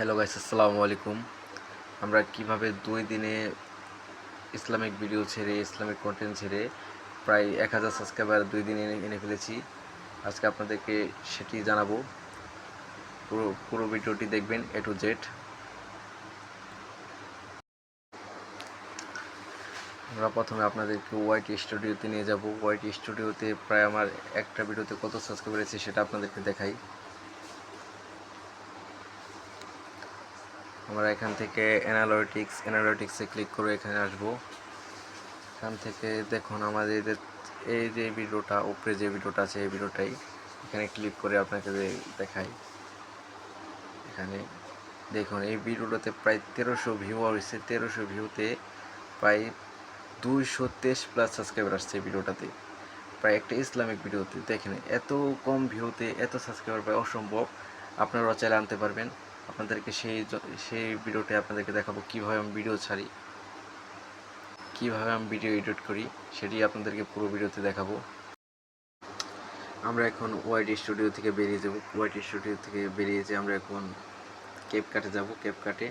Hello guys আসসালামু আলাইকুম আমরা কীভাবে দুই দিনে ইসলামিক ভিডিও ছেড়ে, ইসলামিক কন্টেন্ট ছেড়ে প্রায় এক হাজার সাবস্ক্রাইবার দুই দিনে এনে ফেলেছি। আজকে আপনাদেরকে সেটি জানাব। পুরো পুরো ভিডিওটি দেখবেন এ টু জেড আমরা প্রথমে আপনাদেরকে ওয়াইট স্টুডিওতে নিয়ে যাব। ওয়াইট স্টুডিওতে প্রায় আমার একটা ভিডিওতে কত সাবস্ক্রাইবার আছে সেটা আপনাদেরকে দেখাই। আমরা এখান থেকে অ্যানালিটিক্স অ্যানালিটিক্সে ক্লিক করে এখানে আসব। এখান থেকে দেখুন আমাদের এই যে ভিডিওটা, উপরে যে ভিডিওটা আছে, এই ভিডিওটাই এখানে ক্লিক করে আপনাকে দেখাই। এখানে দেখুন, এই ভিডিওটাতে প্রায় তেরোশো ভিউ হয়েছে। তেরোশো ভিউতে প্রায় দুইশো তেইশ প্লাস সাবস্ক্রাইবার আসছে এই ভিডিওটাতে। প্রায় একটা ইসলামিক ভিডিওতে। দেখেন, এত কম ভিউতে এত সাবস্ক্রাইবার প্রায় অসম্ভব। আপনারাও চাইলে আনতে পারবেন। আপনাদেরকে সেই সেই ভিডিওতে আপনাদেরকে দেখাবো কীভাবে আমি ভিডিও ছাড়ি, কীভাবে আমি ভিডিও এডিট করি, সেটি আপনাদেরকে পুরো ভিডিওতে দেখাবো। আমরা এখন ওয়াইড স্টুডিও থেকে বেরিয়ে যাব। ওয়াইড স্টুডিও থেকে বেরিয়ে যে আমরা এখন কেপকাটে যাব। কেপকাটে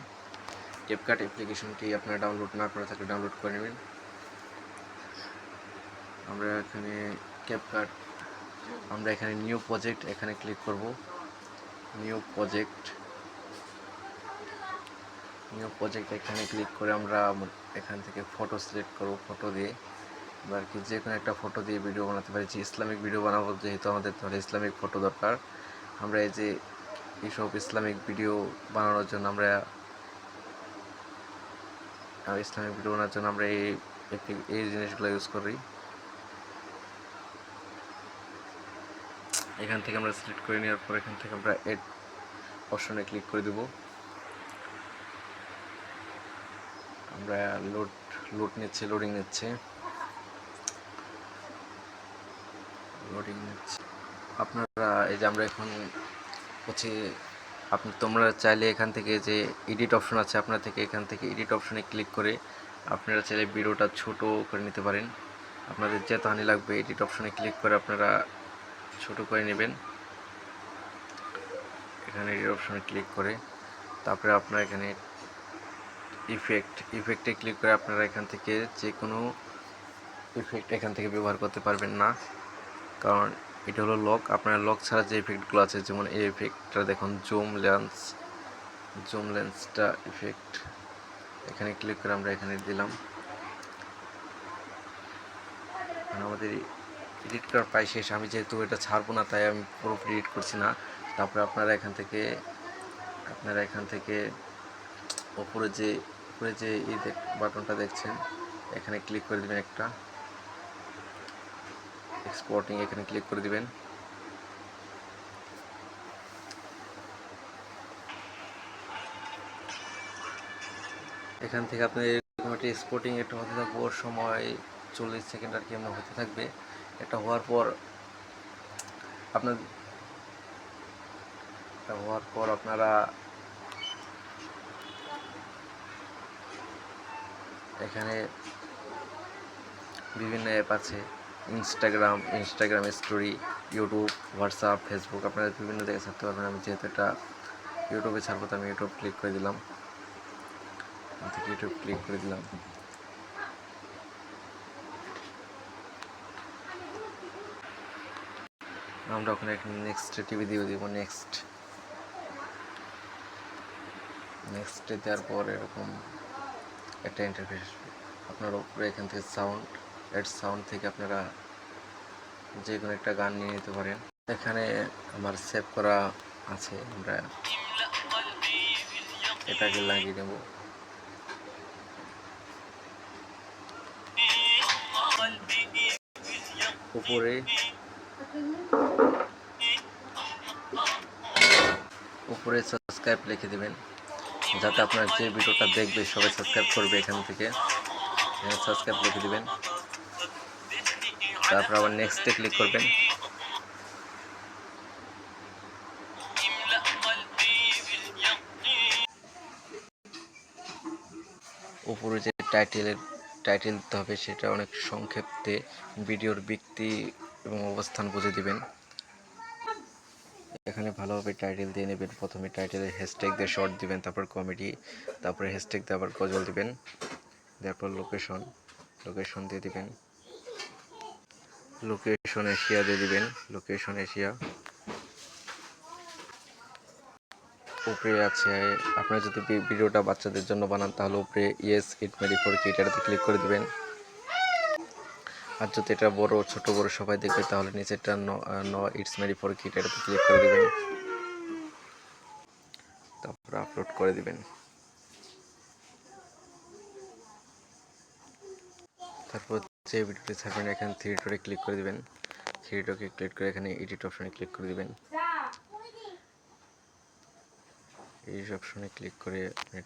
কেপকাট অ্যাপ্লিকেশনটি আপনারা ডাউনলোড না করা থাকলে ডাউনলোড করে নেবেন। আমরা এখানে ক্যাপকাট আমরা এখানে নিউ প্রজেক্ট এখানে ক্লিক করব। নিউ প্রজেক্ট নিউ প্রজেক্ট এখানে ক্লিক করে আমরা এখান থেকে ফটো সিলেক্ট করব ফটো দিয়ে। আর কি যে কোনো একটা ফটো দিয়ে ভিডিও বানাতে পারি, যে ইসলামিক ভিডিও বানাবো, যেহেতু আমাদের তাহলে ইসলামিক ফটো দরকার। আমরা এই যে এইসব ইসলামিক ভিডিও বানানোর জন্য আমরা ইসলামিক ভিডিও বানানোর জন্য আমরা এই এই- এই জিনিসগুলো ইউজ করি। এখান থেকে আমরা সিলেক্ট করে নেওয়ার পর এখান থেকে আমরা এড অপশনে ক্লিক করে দেব। আমরা লোড লোড নিচ্ছে লোডিং নিচ্ছে। লোডিং নিচ্ছে। আপনারা, এই যে আমরা এখন হচ্ছে, আপনি তোমরা চাইলে এখান থেকে যে এডিট অপশন আছে, আপনার থেকে এখান থেকে এডিট অপশনে ক্লিক করে আপনারা চাইলে ভিডিওটা ছোট করে নিতে পারেন। আপনাদের যে হানি লাগবে এডিট অপশনে ক্লিক করে আপনারা ছোট করে নেবেন। এখানে এডিট অপশনে ক্লিক করে, তারপরে আপনারা এখানে ইফেক্ট ইফেক্টে ক্লিক করে আপনারা এখান থেকে যে কোনো ইফেক্ট এখান থেকে ব্যবহার করতে পারবেন না। কারণ এটা হলো লক আপনার লক ছাড়া যে ইফেক্টগুলো আছে, যেমন এই ইফেক্টটা দেখুন জুম লেন্স জুম লেন্সটা ইফেক্ট এখানে ক্লিক করে আমরা এখানে দিলাম। আমাদের এডিট করার প্রায় শেষ। আমি যেহেতু এটা ছাড়বো না, তাই আমি পুরোপুরি এডিট করছি না। তারপরে আপনারা এখান থেকে, আপনারা এখান থেকে ওপরে যে উপরে যে এই বাটনটা দেখছেন, এখানে ক্লিক করে দিবেন একটা। এক্সপোর্টিং এখানে ক্লিক করে দিবেন। এখান থেকে আপনি এরকম একটা এক্সপোর্টিং একটা হতে থাকবে, ওর সময় চল্লিশ সেকেন্ড আর কি এমন হতে থাকবে। এটা হওয়ার পর আপনার হওয়ার পর আপনারা এখানে বিভিন্ন অ্যাপ আছে Instagram Instagram story YouTube WhatsApp Facebook আপনারা বিভিন্ন জায়গায় ছাড়তে পারবেন। আমি যেহেতু এটা ইউটিউবে ছাড়বো, তো আমি ইউটিউব ক্লিক করে দিলাম। ইউটিউব ক্লিক করে দিলাম। আমরা ওখানে নেক্সট টিভি দিয়ে দিব নেক্সট নেক্সটে দেওয়ার পর এরকম একটা ইন্টারফেস আসবে। আপনার উপরে এখান থেকে সাউন্ড এর সাউন্ড থেকে আপনারা যে কোনো একটা গান নিয়ে নিতে পারেন। এখানে আমার সেভ করা আছে, আমরা এটাকে লাগিয়ে নেব। উপরে। উপরে সাবস্ক্রাইব লিখে দিবেন। যাতে আপনার যে ভিডিওটা দেখবে, সবাই সাবস্ক্রাইব করবে এখান থেকে। সাবস্ক্রাইব লিখে দিবেন। তারপর আবার নেক্সটে ক্লিক করবেন। উপরে যে টাইটেলের টাইটেল দিতে হবে, সেটা অনেক সংক্ষেপে, ভিডিওর ব্যক্তি এবং অবস্থান বুঝে দিবেন। এখানে ভালোভাবে টাইটেল দিয়ে নেবেন। প্রথমে টাইটেলে হ্যাশট্যাগ দিয়ে শর্ট দিবেন, তারপর কমেডি তারপরে হ্যাশট্যাগ দিয়ে আবার গজল দিবেন। তারপর লোকেশন লোকেশন দিয়ে দিবেন। লোকেশন এশিয়া দিয়ে দিবেন লোকেশন এশিয়া। উপরে আছে, আপনার যদি ভিডিওটা বাচ্চাদের জন্য বানান, তাহলে উপরে ইয়েস ইট মেডি ফর কিট এটাতে ক্লিক করে দিবেন। আর যদি এটা বড় ছোট বড় সবাই দেখবে, তাহলে নিচেরটা ন ন ইটস মেডি ফর কিট এটাতে ক্লিক করে দিবেন। তারপর আপলোড করে দিবেন। তারপর যে ভিডিওটি ছাড়বেন, এখানে থ্রি ক্লিক করে দিবেন। থ্রি ডটে ক্লিক করে এখানে এডিট অপশনে ক্লিক করে দিবেন। এই অপশনে ক্লিক করে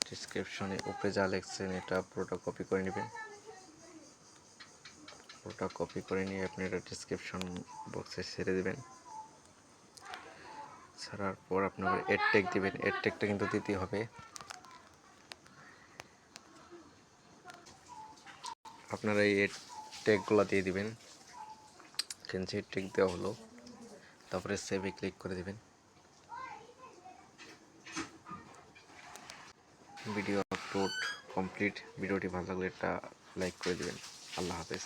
ডিসক্রিপশনে উপরে যা লিখছেন এটা পুরোটা কপি করে নেবেন। পুরোটা কপি করে নিয়ে আপনি এটা ডিসক্রিপশন বক্সে ছেড়ে দেবেন। ছাড়ার পর আপনার এড টেক দিবেন। এড কিন্তু দিতেই হবে। আপনারা এই এড টেকগুলো দিয়ে দিবেন। কেনছি টেক দেওয়া হলো। তারপরে সেভে ক্লিক করে দেবেন। ভিডিও আপলোড কমপ্লিট ভিডিওটি ভালো লাগলে একটা লাইক করে দিবেন। আল্লাহ হাফেজ।